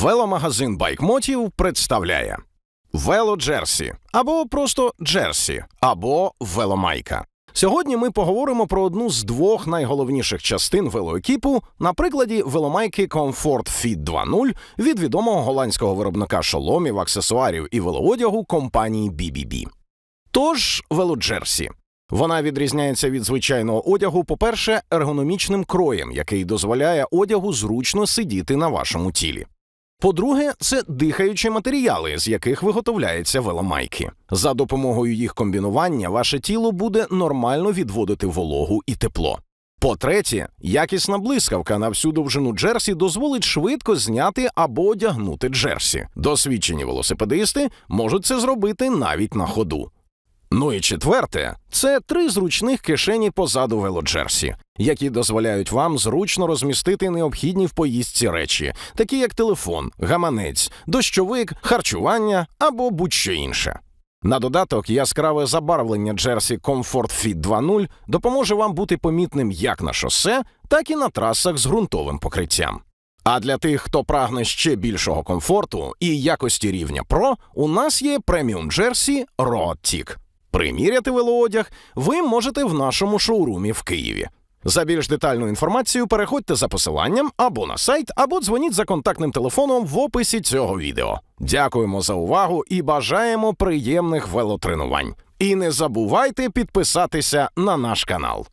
Веломагазин Байкмотів представляє Вело Джерсі або просто Джерсі, або веломайка. Сьогодні ми поговоримо про одну з двох найголовніших частин велоекіпу на прикладі веломайки Comfort Fit 2.0 від відомого голландського виробника шоломів, аксесуарів і велоодягу компанії BBB. Тож велоджерсі. Вона відрізняється від звичайного одягу, по-перше, ергономічним кроєм, який дозволяє одягу зручно сидіти на вашому тілі. По-друге, це дихаючі матеріали, з яких виготовляються веломайки. За допомогою їх комбінування ваше тіло буде нормально відводити вологу і тепло. По-третє, якісна блискавка на всю довжину джерсі дозволить швидко зняти або одягнути джерсі. Досвідчені велосипедисти можуть це зробити навіть на ходу. Ну і четверте, це три зручних кишені позаду велоджерсі, які дозволяють вам зручно розмістити необхідні в поїздці речі, такі як телефон, гаманець, дощовик, харчування або будь-що інше. На додаток яскраве забарвлення джерсі Comfort Fit 2.0 допоможе вам бути помітним як на шосе, так і на трасах з ґрунтовим покриттям. А для тих, хто прагне ще більшого комфорту і якості рівня Pro, у нас є преміум джерсі Road. Приміряти велоодяг ви можете в нашому шоурумі в Києві. За більш детальну інформацію переходьте за посиланням або на сайт, або дзвоніть за контактним телефоном в описі цього відео. Дякуємо за увагу і бажаємо приємних велотренувань. І не забувайте підписатися на наш канал.